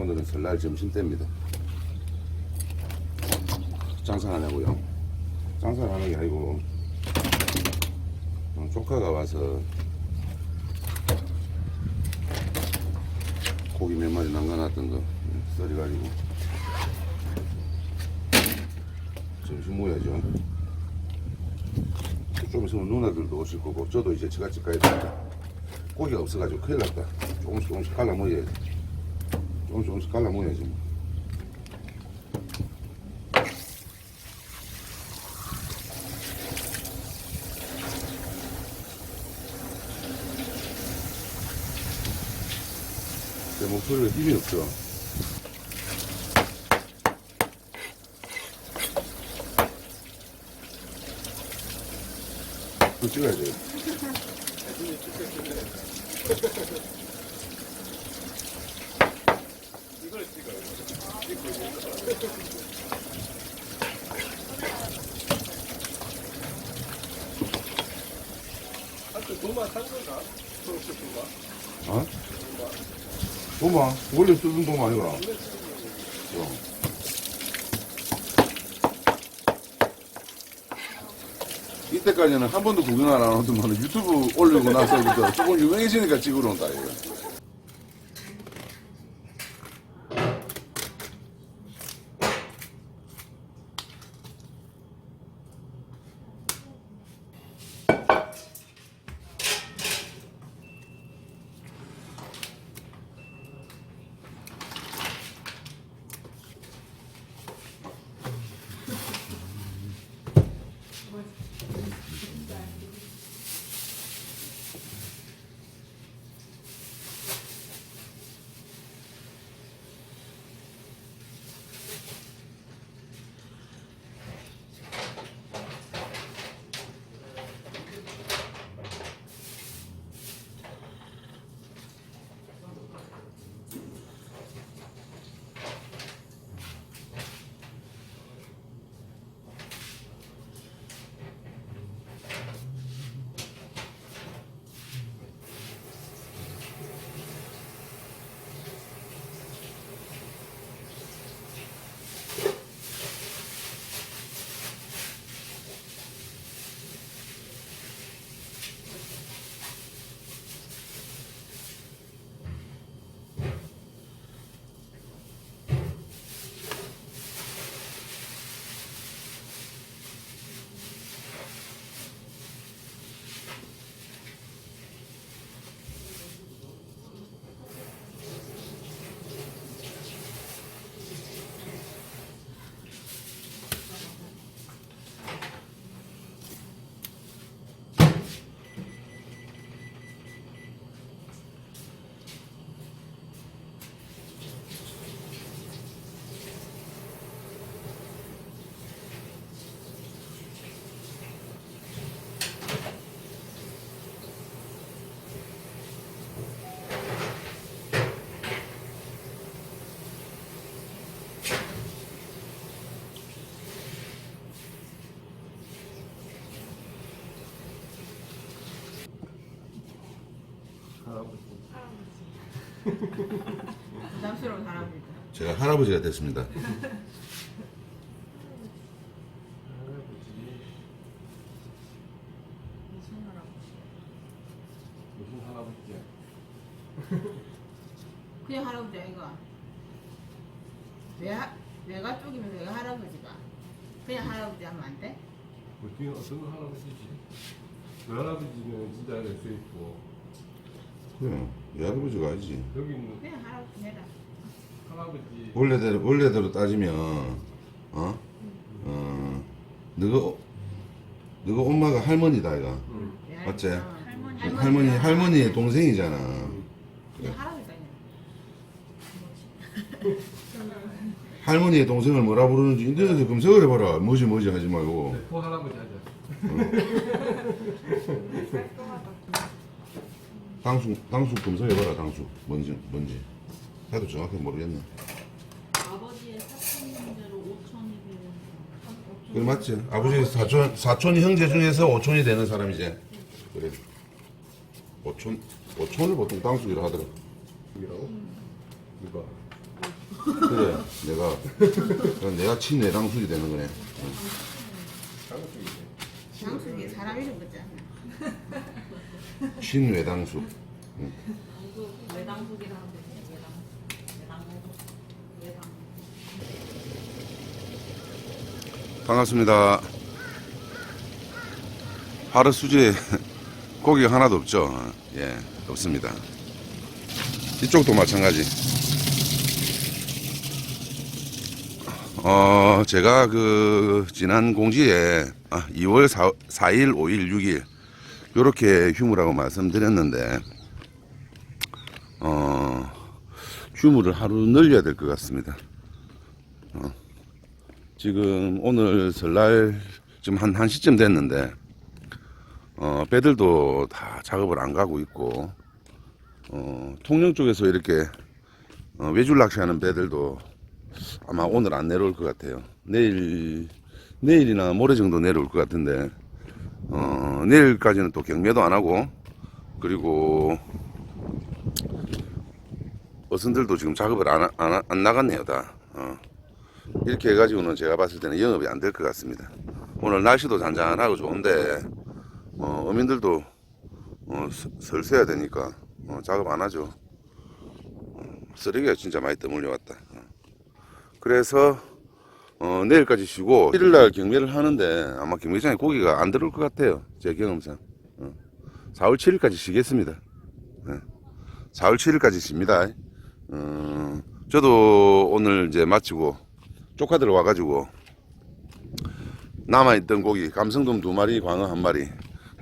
오늘은 설날 점심 때입니다. 장사 안 하고요. 장사 안 하는 게 아니고 어, 조카가 와서 고기 몇 마리 남겨놨던 거 썰어가지고 점심 먹어야죠. 좀 있으면 누나들도 오실 거고 저도 이제 저같이 가야 됩니다. 고기가 없어가지고 큰일 났다. 조금씩 조금씩 갈라 먹어야지. 조금씩 조금씩 갈라 먹어야지. 뭐. 내 목소리가 힘이 없죠. 또 찍어야 돼요. 도마 산 건가? 어? 도마 원래 쓰던 도마 아니구나. 어. 이때까지는 한 번도 구경 안 하더만 유튜브 올리고 나서부터 조금 유명해지니까 찍으러 온다 이거. 할아버지. 부담스러운 사람이다. 제가 할아버지가 됐습니다. 할아버지. 무슨 할아버지? 무슨 할아버지야? 그냥 할아버지 아이가. 왜, 하- 내가 쪽이면 내가 할아버지가. 그냥 할아버지 하면 안 돼? 어떻게 어떤 할아버지지? 그 할아버지는 진짜 안에 써 있고 그래, 이 할아버지가 아니지. 여기 있는 그냥 할아버지 해라. 할아버지 원래대로 원래대로 따지면 어, 어, 너가 너가 엄마가 할머니다 이가. 응. 내 맞지? 어, 할머니 할머니의 동생이잖아. 할아버지가 그냥. 할머니의 동생을 뭐라 부르는지 인터넷에 검색을 해봐라. 뭐지 뭐지 하지 말고. 네, 포 할아버지 하자. 당숙 당숙 검색해봐라. 당숙 뭔지 뭔지. 나도 정확히 모르겠네. 아버지의 사촌 형제로 5천이 되는 그래 맞지? 아버지 사촌 사촌 형제 중에서 오촌이 되는 사람이지. 그래. 오촌 오촌을 보통 당숙이라 하더라. 여기라고? 누가? 그래 내가 그럼 내가 친내당숙이 되는 거네 장수이지. 장수기 사람 이름 같잖아. 친외당숙 당수. 외당숙이라는 데네 외당 외당 외당 반갑습니다. 하루 수제 고기가 하나도 없죠? 예 없습니다. 이쪽도 마찬가지. 어 제가 그 지난 공지에 아, 2월 4, 4일 5일 6일 요렇게 휴무라고 말씀드렸는데 어 휴무를 하루 늘려야 될 것 같습니다 지금 오늘 설날 지금 한 1시쯤 됐는데 어, 배들도 다 작업을 안 가고 있고 어, 통영 쪽에서 이렇게 어, 외줄 낚시하는 배들도 아마 오늘 안 내려올 것 같아요. 내일 내일이나 모레 정도 내려올 것 같은데 어, 내일까지는 또 경매도 안 하고 그리고 어선들도 지금 작업을 안, 하- 안, 하- 안 나갔네요 다. 어. 이렇게 해가지고는 제가 봤을 때는 영업이 안 될 것 같습니다. 오늘 날씨도 잔잔하고 좋은데 어, 어민들도 어, 설- 설세야 되니까 어, 작업 안 하죠. 어, 쓰레기가 진짜 많이 떠물려 왔다. 어. 그래서 어, 내일까지 쉬고 1일날 경매를 하는데 아마 경매장에 고기가 안 들어올 것 같아요. 제 경험상. 어. 4월 7일까지 쉬겠습니다. 네. 4월 7일까지 쉽니다. 어, 저도 오늘 이제 마치고 조카들 와가지고 남아있던 고기 감성돔 두 마리 광어 한 마리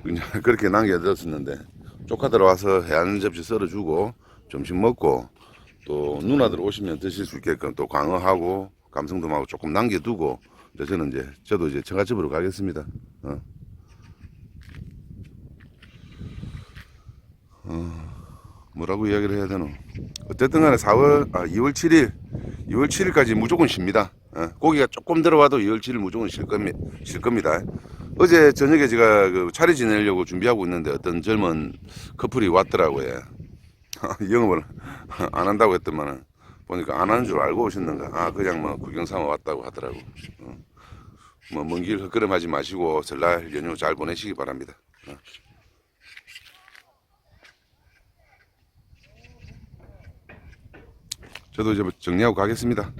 그냥 그렇게 남겨뒀었는데 조카들 와서 해안 접시 썰어주고 점심 먹고 또 누나들 오시면 드실 수 있게끔 또 광어하고 감성돔하고 조금 남겨두고 이제 저는 이제 저도 이제 처갓집으로 가겠습니다. 어. 어, 뭐라고 이야기를 해야 되노? 어쨌든 간에 4월, 아, 2월 7일, 2월 7일까지 무조건 쉽니다. 어, 고기가 조금 들어와도 2월 7일 무조건 쉴 겁니다. 쉴 겁니다. 어제 저녁에 제가 그 차례 지내려고 준비하고 있는데 어떤 젊은 커플이 왔더라고요. 영업을 안 한다고 했더만은 보니까 안 하는 줄 알고 오셨는가. 아, 그냥 뭐 구경 삼아 왔다고 하더라고. 어. 뭐 먼 길 헛걸음하지 마시고 설날 연휴 잘 보내시기 바랍니다. 어. 저도 이제 정리하고 가겠습니다.